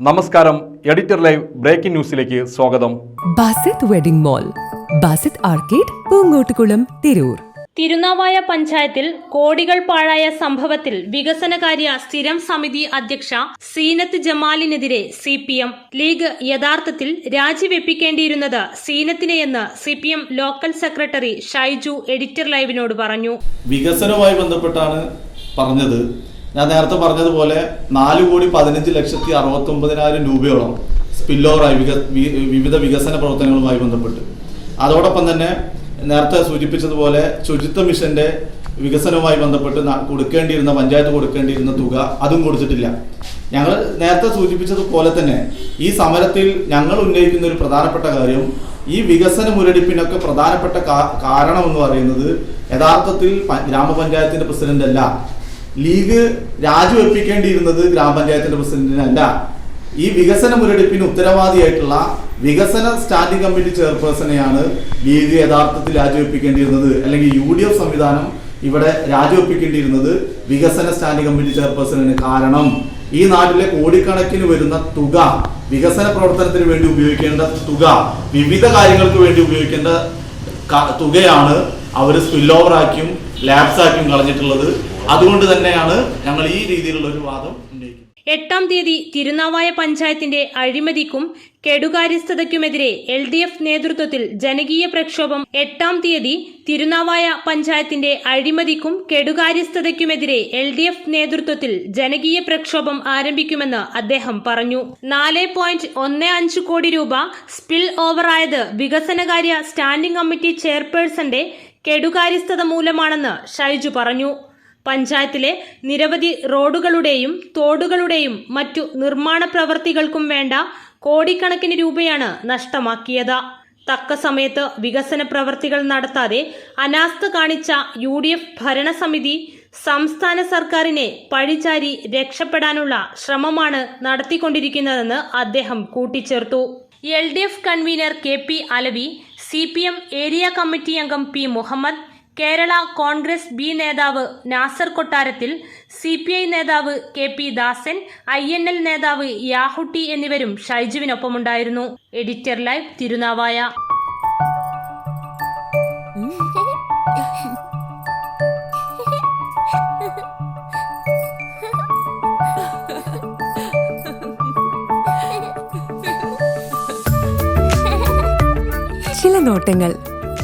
നമസ്കാരം. Editor live breaking ന്യൂസിലേക്ക് സ്വാഗതം. Basith wedding mall Basith arcade Poonkottukulam Tirur. Thirunavaya പഞ്ചായത്തിൽ കോടികൾ പാഴായ സംഭവത്തിൽ വികസനകാര്യ സ്ഥിരം സമിതി അധ്യക്ഷ സീനത്ത് ജമാലിനെതിരെ സി പി എം ലീഗ് യഥാർത്ഥത്തിൽ രാജിവെപ്പിക്കേണ്ടിയിരുന്നത് സീനത്തിനെയെന്ന് C P M local secretary Shaiju editor ലൈവിനോട് പറഞ്ഞു. വികസനവുമായി ബന്ധപ്പെട്ടാണ് പറഞ്ഞത്. ഞാൻ നേരത്തെ പറഞ്ഞതുപോലെ നാല് കോടി പതിനഞ്ച് ലക്ഷത്തി അറുപത്തി ഒമ്പതിനായിരം രൂപയോളം സ്പിൽ വിക വിവിധ വികസന പ്രവർത്തനങ്ങളുമായി ബന്ധപ്പെട്ട്. അതോടൊപ്പം തന്നെ നേരത്തെ സൂചിപ്പിച്ചതുപോലെ ശുചിത്വ മിഷന്റെ വികസനവുമായി ബന്ധപ്പെട്ട് കൊടുക്കേണ്ടിയിരുന്ന പഞ്ചായത്ത് കൊടുക്കേണ്ടിയിരുന്ന തുക അതും കൊടുത്തിട്ടില്ല. ഞങ്ങൾ നേരത്തെ സൂചിപ്പിച്ചതുപോലെ തന്നെ ഈ സമരത്തിൽ ഞങ്ങൾ ഉന്നയിക്കുന്ന ഒരു പ്രധാനപ്പെട്ട കാര്യം ഈ വികസന മുരടിപ്പിനൊക്കെ പ്രധാനപ്പെട്ട കാരണം എന്ന് പറയുന്നത് യഥാർത്ഥത്തിൽ ഗ്രാമപഞ്ചായത്തിന്റെ പ്രസിഡന്റ് അല്ല ലീഗ് രാജിവെപ്പിക്കേണ്ടിയിരുന്നത് ഗ്രാമപഞ്ചായത്തിന്റെ പ്രസിഡന്റിനല്ല ഈ വികസന മുരടിപ്പിന് ഉത്തരവാദിയായിട്ടുള്ള വികസന സ്റ്റാൻഡിംഗ് കമ്മിറ്റി ചെയർപേഴ്സണെയാണ് ലീഗ് യഥാർത്ഥത്തിൽ രാജിവെപ്പിക്കേണ്ടിയിരുന്നത് അല്ലെങ്കിൽ യു ഡി എഫ് സംവിധാനം ഇവിടെ രാജിവെപ്പിക്കേണ്ടിയിരുന്നത് വികസന സ്റ്റാൻഡിംഗ് കമ്മിറ്റി ചെയർപേഴ്സണിന് കാരണം ഈ നാട്ടിലെ കോടിക്കണക്കിന് വരുന്ന തുക വികസന പ്രവർത്തനത്തിന് വേണ്ടി ഉപയോഗിക്കേണ്ട തുക വിവിധ കാര്യങ്ങൾക്ക് വേണ്ടി ഉപയോഗിക്കേണ്ട തുകയാണ് അവർ സ്പിൽ ഓവറാക്കിയും ലാപ്സ് ആക്കിയും കളഞ്ഞിട്ടുള്ളത്. അതുകൊണ്ട് തന്നെയാണ് ഞങ്ങൾ ഈ രീതിയിലുള്ള ഒരു വാദം ഉന്നയിക്കുന്നത്. എട്ടാം തീയതി തിരുനാവായ പഞ്ചായത്തിന്റെ അഴിമതിക്കും കെടുകാര്യസ്ഥതയ്ക്കുമെതിരെ എൽ ഡി എഫ് നേതൃത്വത്തിൽ ജനകീയ പ്രക്ഷോഭം എട്ടാം തീയതി തിരുനാവായ പഞ്ചായത്തിന്റെ അഴിമതിക്കും കെടുകാര്യസ്ഥതയ്ക്കുമെതിരെ എൽ ഡി എഫ് നേതൃത്വത്തിൽ ജനകീയ പ്രക്ഷോഭം ആരംഭിക്കുമെന്ന് അദ്ദേഹം പറഞ്ഞു. നാല് പോയിന്റ് ഒന്ന് അഞ്ച് കോടി രൂപ സ്പിൽ ഓവറായത് വികസനകാര്യ സ്റ്റാൻഡിംഗ് കമ്മിറ്റി ചെയർപേഴ്സന്റെ കെടുകാര്യസ്ഥത മൂലമാണെന്ന് ഷൈജു പറഞ്ഞു. പഞ്ചായത്തിലെ നിരവധി റോഡുകളുടെയും തോടുകളുടെയും മറ്റു നിർമ്മാണ പ്രവർത്തികൾക്കും വേണ്ട കോടിക്കണക്കിന് രൂപയാണ് നഷ്ടമാക്കിയത്. തക്ക സമയത്ത് വികസന പ്രവർത്തികൾ നടത്താതെ അനാസ്ഥ കാണിച്ച യു ഡി എഫ് ഭരണസമിതി സംസ്ഥാന സർക്കാരിനെ പഴിചാരി രക്ഷപ്പെടാനുള്ള ശ്രമമാണ് നടത്തിക്കൊണ്ടിരിക്കുന്നതെന്ന് അദ്ദേഹം കൂട്ടിച്ചേർത്തു. L D F convener K P Alavi C P M area committee അംഗം P Muhammad Kerala Congress B നേതാവ് Nasar Kottarathil C P I നേതാവ് K P Dasan I N L നേതാവ് യാഹുട്ടി എന്നിവരും ഷൈജുവിനൊപ്പമുണ്ടായിരുന്നു. Editor live Thirunavaya. ചില നോട്ടങ്ങൾ